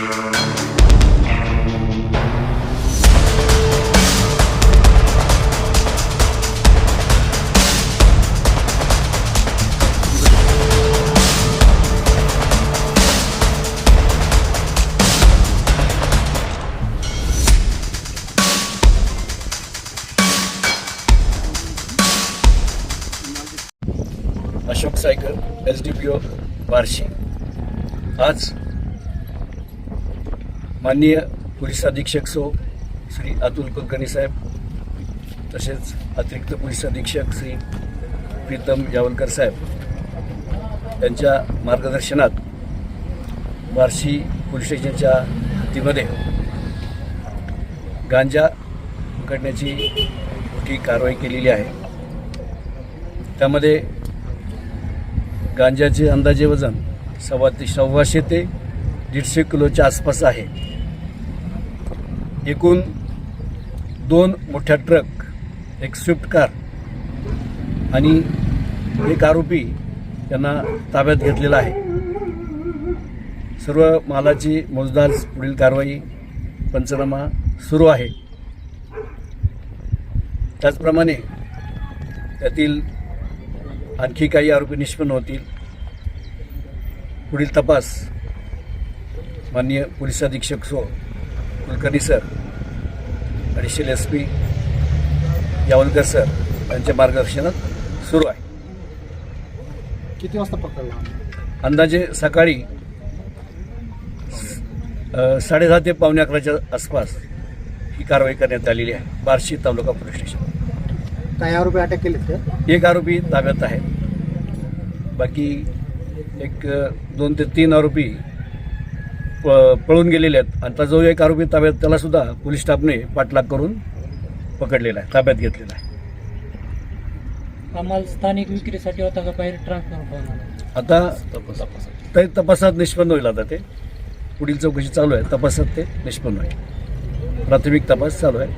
Ashok Saykal S D P O Barshi. आज माननीय पोलीस अधीक्षक सो श्री अतुल कुलकर्णी साहेब तसेच अतिरिक्त पोलीस अधीक्षक श्री प्रीतम यावलकर साहेब यांच्या मार्गदर्शनात बार्शी पोलीस स्टेशनच्या हद्दीमध्ये गांजा पकडण्याची मोठी कारवाई केलेली आहे. त्यामध्ये गांजाचे अंदाजे वजन सव्वा ते सव्वाशे ते दीडशे किलोच्या आसपास आहे. एकूण दोन मोठ्या ट्रक एक स्विफ्ट कार आणि एक आरोपी यांना ताब्यात घेतलेला आहे. सर्व मालाची मोजदार पुढील कारवाई पंचनामा सुरू आहे. त्याचप्रमाणे त्यातील आणखी काही आरोपी निष्पन्न होतील. पुढील तपास माननीय पोलीस अधीक्षक so Kulkarni sir additional S P Yawalkar sir यांच्या मार्गदर्शनात सुरू आहे. किती वाजता पकडला अंदाजे सकाळी साडेदहा ते पावणे अकराच्या आसपास ही कारवाई करण्यात आलेली आहे. Barshi taluka police station. काही आरोपी अटक केलेत का? एक आरोपी ताब्यात आहे. बाकी एक दोन ते तीन आरोपी प- पळून गेलेले आहेत. आणि आता जो एक आरोपी ताब्यात त्याला सुद्धा पोलीस स्टाफने पाठलाग करून पकडलेला आहे ताब्यात घेतलेला आहे. आम्हाला स्थानिक विक्रीसाठी होता का बाहेर ट्रान्सफर होणार आता ते तपासात निष्पन्न होईल आता ते. पुढील चौकशी चालू आहे तपासात ते निष्पन्न होईल. प्राथमिक तपास चालू आहे.